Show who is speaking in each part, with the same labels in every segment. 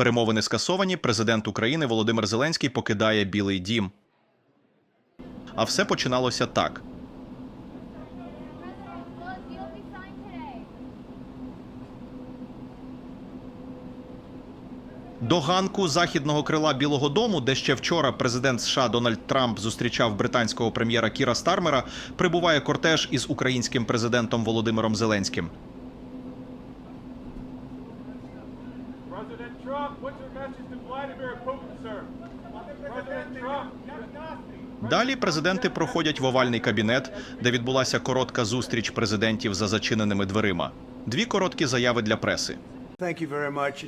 Speaker 1: Перемовини скасовані. Президент України Володимир Зеленський покидає Білий Дім. А все починалося так. До ганку західного крила Білого Дому, де ще вчора президент США Дональд Трамп зустрічав британського прем'єра Кіра Стармера, прибуває кортеж із українським президентом Володимиром Зеленським. Далі президенти проходять в овальний кабінет, де відбулася коротка зустріч президентів за зачиненими дверима. Дві короткі заяви для преси.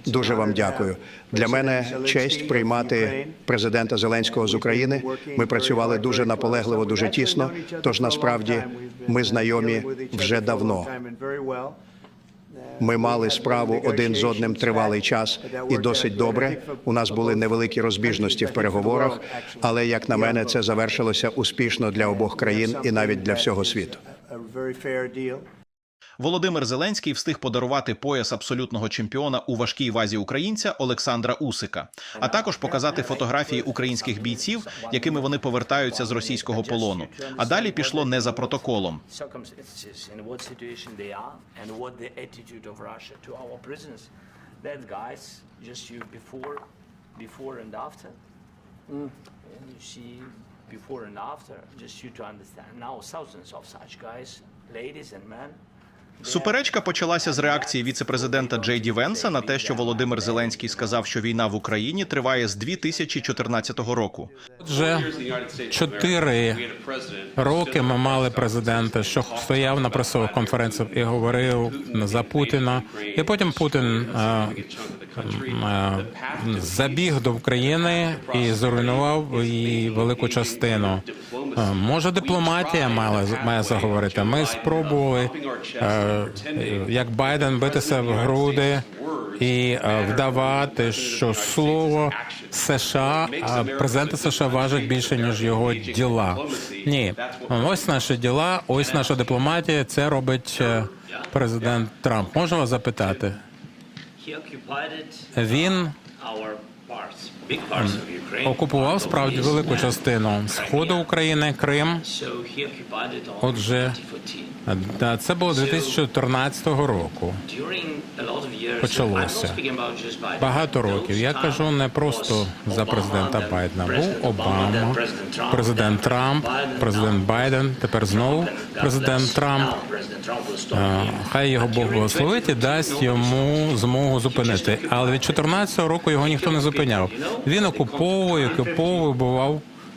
Speaker 2: Дуже вам дякую. Для мене честь приймати президента Зеленського з України. Ми працювали дуже наполегливо, дуже тісно. Тож насправді ми знайомі вже давно. Ми мали справу один з одним тривалий час і досить добре. У нас були невеликі розбіжності в переговорах, але як на мене, це завершилося успішно для обох країн і навіть для всього світу.
Speaker 1: Володимир Зеленський встиг подарувати пояс абсолютного чемпіона у важкій вазі українця Олександра Усика, а також показати фотографії українських бійців, якими вони повертаються з російського полону. А далі пішло не за протоколом.
Speaker 3: are and you and see before and after, just you to understand. Now thousands of such guys, ladies and men.
Speaker 1: Суперечка почалася з реакції віцепрезидента Джей Ді Венса на те, що Володимир Зеленський сказав, що війна в Україні триває з 2014 року.
Speaker 4: Вже чотири роки ми мали президента, що стояв на пресових конференціях і говорив за Путіна. І потім Путін е, е, забіг до України і зруйнував її велику частину. Е, Може, дипломатія мала має заговорити. Ми спробували, е, як Байден, битися в груди і е, вдавати, що слово США, президента США важить більше ніж його діла. Ні, ось наші діла, ось наша дипломатія. Це робить е, президент Трамп. Можу вас запитати? Він окупував справді велику частину сходу України, Крим. Отже,
Speaker 3: 2014.
Speaker 4: це було 2014 року. Почалося. Багато років. Я кажу не просто за президента Байдена. Був Обама, президент Трамп, президент Байден. Тепер знову президент. Трамп. Хай його Бог благословить і дасть йому змогу зупинити. Але від 14-го року його ніхто не зупиняв. Він окуповує, окуповує, вбивав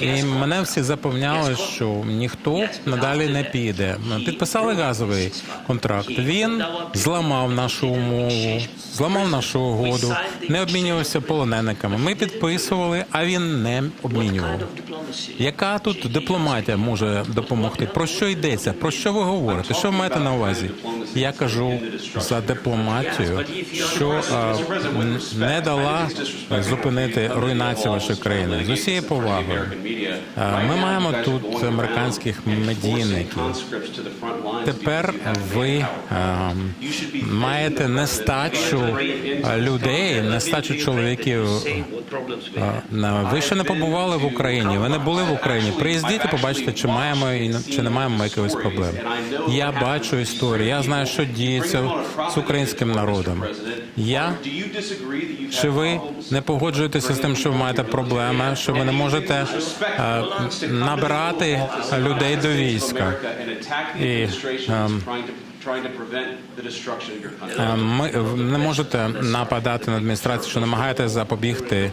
Speaker 4: І мене всі запевняли, що ніхто надалі не піде. Підписали газовий контракт. Він зламав нашу умову, зламав нашу угоду, не обмінювався полонениками. Ми підписували, а він не обмінював. Яка тут дипломатія може допомогти? Про що йдеться? Про що ви говорите? Що ви маєте на увазі? Я кажу за дипломатію, що а, не дала зупинити руйнацію вашої країни з усією повагою. Ми маємо тут американських медійників. Тепер ви а, маєте нестачу людей, нестачу чоловіків. А, Ви ще не побували в Україні. Ви не були в Україні. Приїздіть і побачите, чи маємо і чи не маємо якихось проблем. Я бачу історію. Я знаю, що діється з українським народом. Я чи ви не погоджуєтеся з тим, що ви маєте проблеми, що ви не можете е, набирати людей до війська? І, ем, Е, Ми не можете нападати на адміністрацію, що намагаєтесь запобігти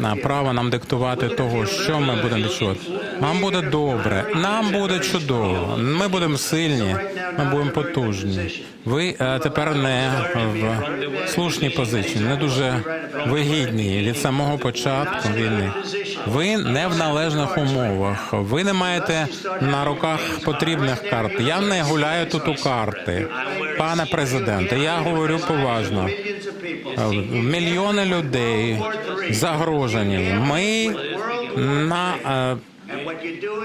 Speaker 4: на право нам диктувати того, що ми будемо відчувати. Нам буде добре, нам буде чудово. Ми будемо сильні, ми будемо потужні. Ви е, тепер не в слушній позиції, не дуже вигідні від самого початку війни. Ви не в належних умовах. Ви не маєте на руках потрібних карт. Я не гуляю тут у карти, пане президенте. Я говорю поважно. Мільйони людей загрожені. Ми на е,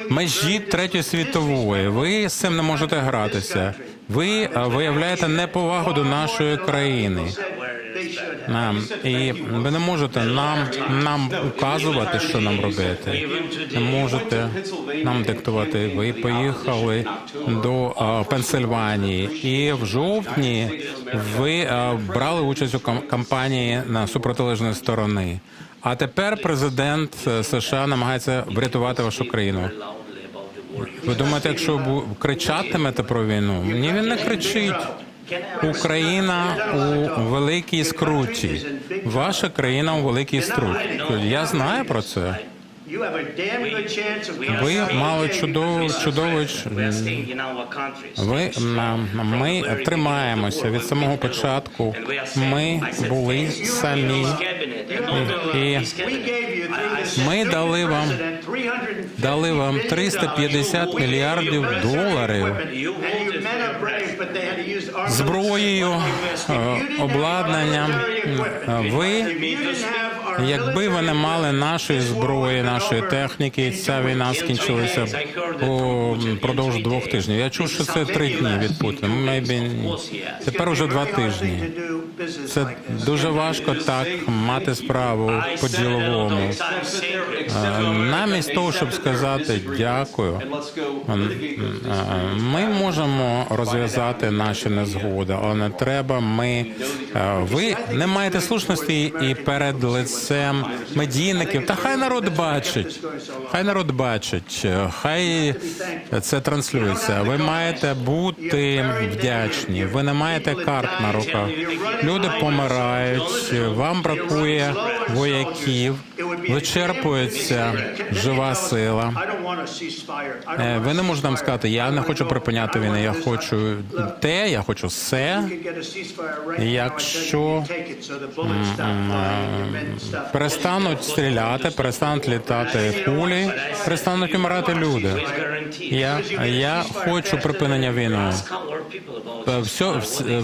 Speaker 4: межі третьої світової. Ви з цим не можете гратися. Ви е, виявляєте неповагу до нашої країни. І ви не можете нам нам указувати, що нам робити. Не можете нам диктувати. Ви поїхали до е, Пенсильванії, і в жовтні ви е, брали участь у кампанії на супротилежної сторони. А тепер президент е, США намагається врятувати вашу країну. Ви думаєте, якщо кричатимете про війну? Ні, він не кричить. Україна у великій скруті. Ваша країна у великій скруті. Я знаю про це. Ви мали чудову чудову ви ми тримаємося від самого початку. Ми були самі. І ми дали вам дали вам 350 мільярдів доларів зброєю, е, обладнанням. Е, Ви, якби вони мали нашої зброї, нашої техніки, ця війна скінчилася упродовж двох тижнів. Я чув, що це три дні від Путіна. Maybe. Тепер уже два тижні. Це дуже важко так мати справу по-діловому. Е, Намість того, щоб сказати дякую, ми можемо розв'язати наші незгоди, але не треба. Ми ви не маєте слушності і перед лицем медійників. Та хай народ бачить. Хай народ бачить, хай це транслюється. Ви маєте бути вдячні. Ви не маєте карт на руках. Люди помирають. Вам бракує вояків. Вичерпується жива сила. Е, Ви не можете нам сказати, я не хочу припиняти війну, я хочу те, я хочу все. Якщо перестануть стріляти, перестануть літати кулі, перестануть умирати люди. Я, я хочу припинення війни. Все, вс- е,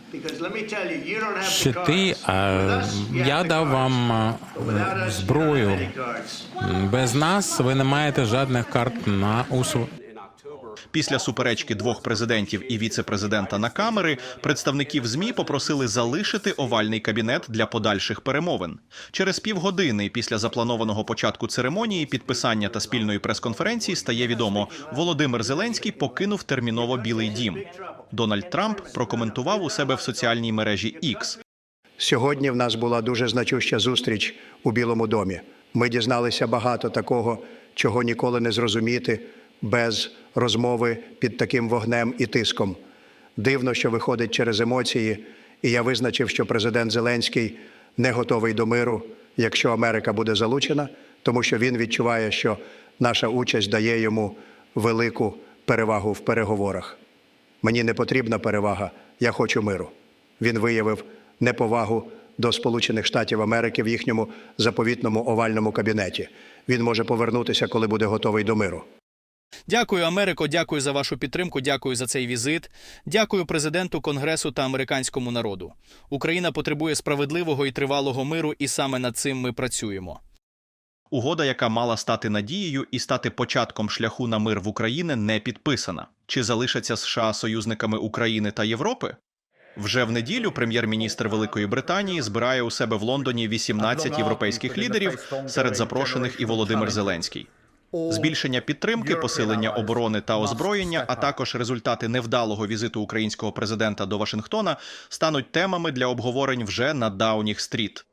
Speaker 4: щити, а я дав вам зброю. Без нас ви не маєте жодних карт на усу.
Speaker 1: Після суперечки двох президентів і віце-президента на камери представників змі попросили залишити овальний кабінет для подальших перемовин. Через півгодини після запланованого початку церемонії підписання та спільної прес-конференції стає відомо, Володимир Зеленський покинув терміново Білий Дім. Дональд Трамп прокоментував у себе в соціальній мережі X.
Speaker 2: Сьогодні в нас була дуже значуща зустріч у Білому домі. Ми дізналися багато такого, чого ніколи не зрозуміти без розмови під таким вогнем і тиском. Дивно, що виходить через емоції, і я визначив, що президент Зеленський не готовий до миру, якщо Америка буде залучена, тому що він відчуває, що наша участь дає йому велику перевагу в переговорах. Мені не потрібна перевага, я хочу миру. Він виявив неповагу до Сполучених Штатів Америки в їхньому заповітному овальному кабінеті. Він може повернутися, коли буде готовий до миру.
Speaker 5: Дякую, Америко. Дякую за вашу підтримку. Дякую за цей візит. Дякую президенту Конгресу та американському народу. Україна потребує справедливого і тривалого миру, і саме над цим ми працюємо.
Speaker 1: Угода, яка мала стати надією і стати початком шляху на мир в Україні, не підписана. Чи залишаться США союзниками України та Європи? Вже в неділю прем'єр-міністр Великої Британії збирає у себе в Лондоні 18 європейських лідерів, серед запрошених і Володимир Зеленський. Збільшення підтримки, посилення оборони та озброєння, а також результати невдалого візиту українського президента до Вашингтона стануть темами для обговорень вже на Даунінг-стріт.